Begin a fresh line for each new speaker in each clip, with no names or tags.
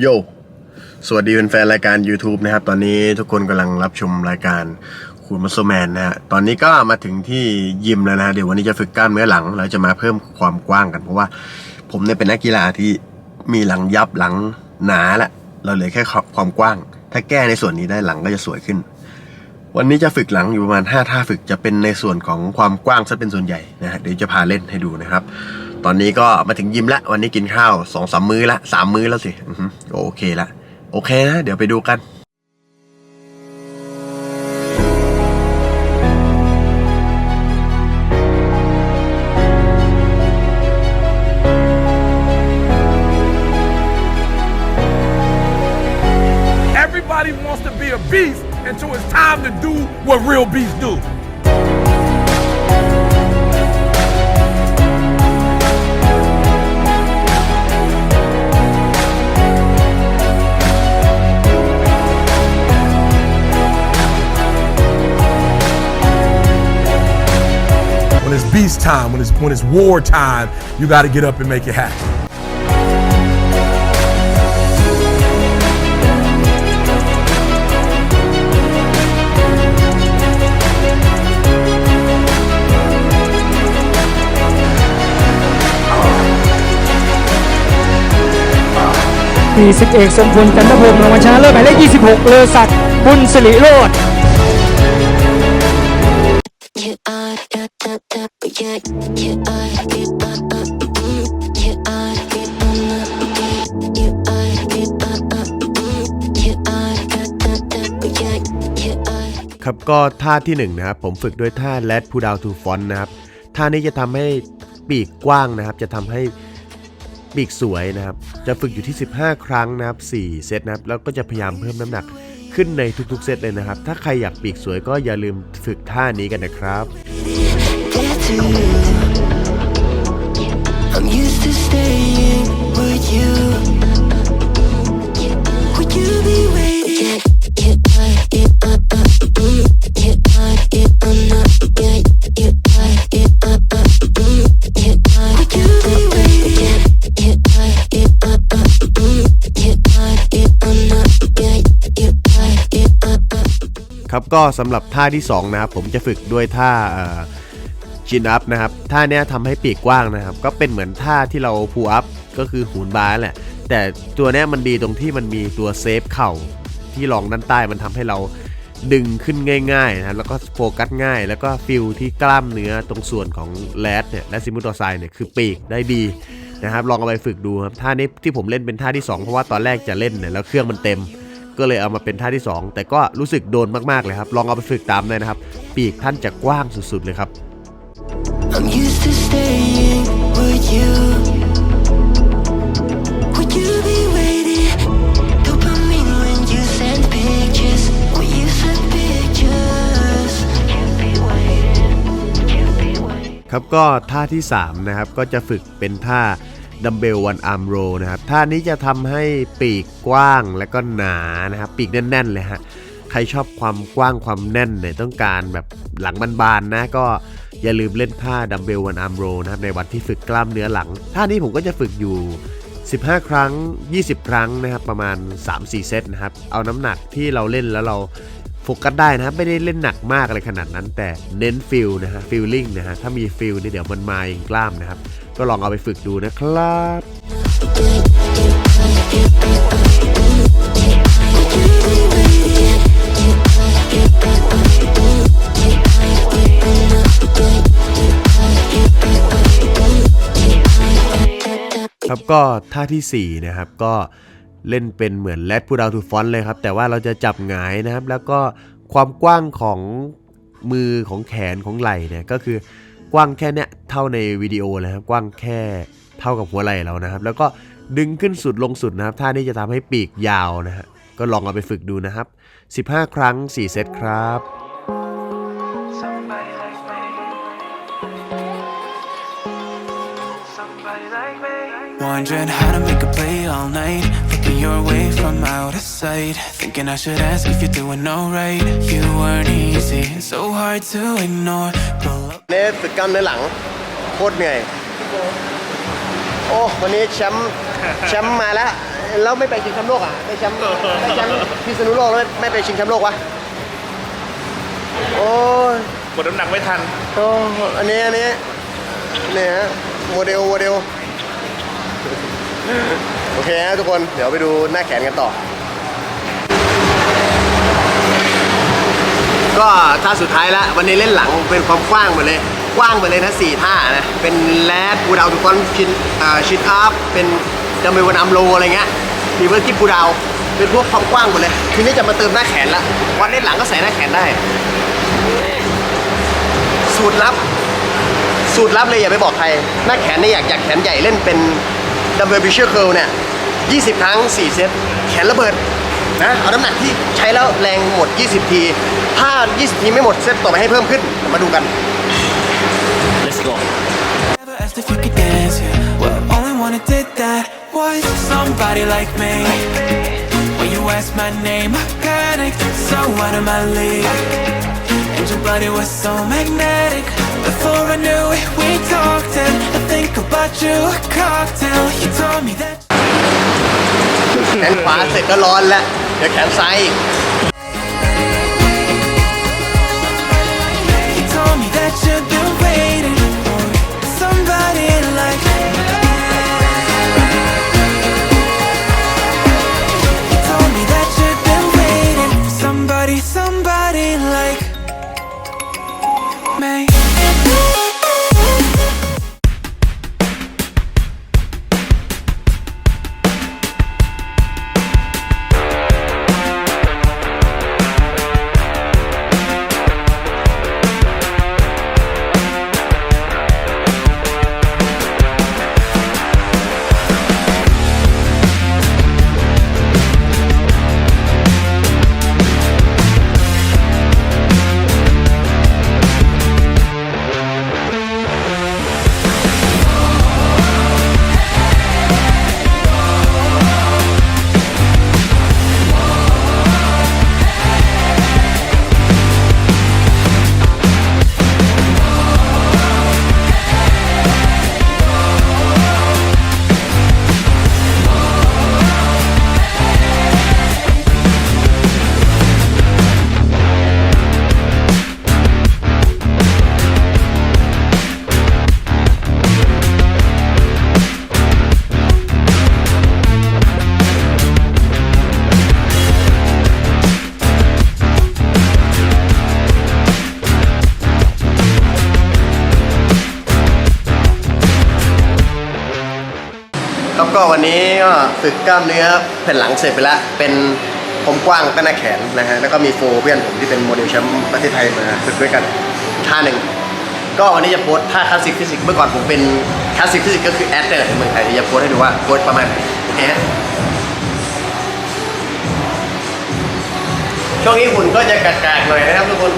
โย สวัสดีแฟนๆรายการ YouTube นะครับ ตอนนี้ทุกคนกำลังรับชมรายการคูณมัสโซแมนนะฮะ ตอนนี้ก็มาถึงที่ยิมแล้วนะฮะ เดี๋ยววันนี้จะฝึกกล้ามเนื้อหลังเราจะมาเพิ่มความกว้างกัน เพราะว่าผมเนี่ยเป็นนักกีฬาที่มีหลังยับหลังหนาแหละ เราเหลือแค่ความกว้าง ถ้าแก้ในส่วนนี้ได้หลังก็จะสวยขึ้น วันนี้จะฝึกหลังอยู่ประมาณ 5 ท่าฝึกจะเป็นในส่วนของความกว้างซะเป็นส่วนใหญ่นะฮะ เดี๋ยวจะพาเล่นให้ดูนะครับ อนนี้ก็มาถึงยิมแล้ววันนี้กินข้าวสองสามมื้อละสามมื้อแล้วสิโอเคละโอเคนะเดี๋ยวไปดูกัน
Everybody wants to be a beast until it's time to do what real beasts do. time, when it's when it's war time, you got to get up and make it happen.
มีสิบเอกทรงพลจันทพงศ์รางวัลชนะเลิศหมายเลข 26 เลอศักดิ์บุญสิริโรธ
ครับก็ท่าที่หนึ่งนะครับผมฝึกด้วยท่า let pull down to front นะครับท่านี้จะทำให้ปีกกว้างนะครับ จะทำให้ปีกสวยนะครับ จะฝึกอยู่ที่ 15 ครั้งนะครับ 4 เซตนะครับ แล้วก็จะพยายามเพิ่มน้ำหนักขึ้นในทุกๆ เซตเลยนะครับ ถ้าใครอยากปีกสวยก็อย่าลืมฝึกท่านี้กันนะครับ
to you. I'm used to staying with you. Would you be waiting? Yeah, I get up, up, mm, yeah, I get on up, yeah, yeah, I get up, up, mm, yeah, I Would you be waiting? Yeah, I get up, up, mm, yeah, I get on up, yeah, yeah, I get up, up.
ครับก็สำหรับท่าที่ 2 นะครับผมจะฝึกด้วยท่า จินอัพนะครับท่าเนี้ยทำให้ปีกกว้างนะครับ ก็เป็นเหมือนท่าที่เราพูอัพก็คือหูนบาร์แหละ แต่ตัวเนี้ยมันดีตรงที่มันมีตัวเซฟเข่าที่รองด้านใต้มันทำให้เราดึงขึ้นง่ายๆนะแล้วก็โฟกัสง่าย แล้วก็ฟิลที่กล้ามเนื้อตรงส่วนของแรดเนี่ยและซิมูตอไซเนี่ยคือปีกได้ดีนะครับลองเอาไปฝึกดูครับท่านี้ที่ผมเล่นเป็นท่าที่ 2 เพราะว่าตอนแรกจะเล่นเนี่ยแล้วเครื่องมันเต็ม ก็เลยเอามาเป็นท่าที่ 2 แต่ก็รู้สึกโดนมากๆเลยครับ ลองเอาไปฝึกตามเลยนะครับ ปีกท่านจะกว้างสุดๆเลยครับ ครับก็ท่าที่ 3 นะครับ ก็จะฝึกเป็นท่าดัมเบลวันอาร์มโรนะครับ ท่านี้จะทำให้ปีกกว้างและก็หนานะครับ ปีกแน่น ๆ เลยฮะ ใครชอบความกว้างความแน่นเนี่ยต้องการแบบหลังบานๆนะก็อย่าลืมเล่นท่าดัมเบลวันอาร์มโรนะครับในวันที่ฝึกกล้ามเนื้อหลัง ท่านี้ผมก็จะฝึกอยู่ 15 ครั้ง 20 ครั้งนะครับประมาณ 3-4 เซตนะครับ เอาน้ำหนักที่เราเล่นแล้วเราโฟกัสได้นะครับไม่ได้เล่นหนักมากอะไรขนาดนั้น แต่เน้นฟิลนะฮะฟิลลิ่งนะฮะถ้ามีฟิลนี่เดี๋ยวมันมาเองกล้ามนะครับ ก็ลองเอาไปฝึกดูนะครับ ครับก็ท่าทีสี่4นะครับก็เล่นเป็นเหมือนแรดพูดาวทูฟอนเลยครับ แต่ว่าเราจะจับหงายนะครับ แล้วก็ความกว้างของมือของแขนของไหล่เนี่ยก็คือกว้างแค่เนี้ยเท่าในวิดีโอเลยครับกว้างแค่เท่ากับหัวไหล่เรานะครับ แล้วก็ดึงขึ้นสุดลงสุดนะครับท่านี้จะทำให้ปีกยาวนะฮะก็ลองเอาไปฝึกดูนะครับ 15 ครั้ง 4 เซตครับ
Wondering how to make a play all night. Looking your way from out of sight. Thinking I should ask if you're doing alright. You weren't easy, so hard to ignore. Pull up.
เนสฝึกกล้ามเนื้อหลังโคตรเหนื่อย โอ้วันนี้แชมป์แชมป์มาแล้ว
แล้วไม่ไปชิงแชมป์โลกอะได้แชมป์ได้แชมป์พิษณุโลกแล้วไม่ไปชิงแชมป์โลกวะโอ้ย
กดน้ำหนักไม่ทัน
โอ้อันนี้อันนี้เนี่ยฮะ โมเดลโมเดลโอเคฮะทุกคนเดี๋ยวไปดูหน้าแขนกันต่อ ก็ท่าสุดท้ายแล้ววันนี้เล่นหลังเป็นความกว้างหมดเลยกว้างหมดเลยนะสี่ท่านะเป็นแรดปูดาวทุกคนชินอ่าชิดอัพเป็นดัมเบลวันอัมโลอะไรเงี้ยมีเพื่อนที่ปูดาวเป็นพวกความกว้างหมดเลย ทีนี้จะมาเติมหน้าแขนละวันเล่นหลังก็ใส่หน้าแขนได้ สูตรลับ สูตรลับเลยอย่าไปบอกใคร หน้าแขนเนี่ยอยากอยากแขนใหญ่เล่นเป็นดัมเบลบิชเชอร์เคิลเนี่ย20 ครั้ง 4 เซต แขนระเบิดนะ เอาน้ำหนักที่ใช้แล้วแรงหมด 20 ที ถ้า 20 ทีไม่หมดเซตต่อไปให้เพิ่มขึ้น มาดูกัน
Never asked if you could dance, yeah. Well, only one who did that was somebody like me. When you asked my name, I panicked, so out of my league. And your body was so magnetic. Before I knew it, we talked, and I think about you, a cocktail. You told me that.
แขนขวาเสร็จก็ร้อนแล้ว เดี๋ยวแขนซ้ายอีก
You told me that you've been waiting
ก็วันนี้ก็ฝึกกล้ามเนื้อแผ่นหลังเสร็จไปแล้ว เป็นผมกว้างก็หน้าแขนนะฮะ แล้วก็มีโฟเพื่อนผมที่เป็นโมเดลแชมป์ประเทศไทยมาฝึกด้วยกันท่าหนึ่ง ก็วันนี้จะโพสท่าคลาสสิกฟิสิกส์เมื่อก่อนผมเป็นคลาสสิกฟิสิกส์ก็คือแอดเดอร์ในเมืองไทยจะโพสให้ดูว่าโพสประมาณแอดช่วงนี้หุ่นก็จะกากๆหน่อยนะครับทุกคน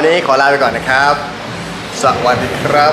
วันนี้ขอลาไปก่อนนะครับ สวัสดีครับ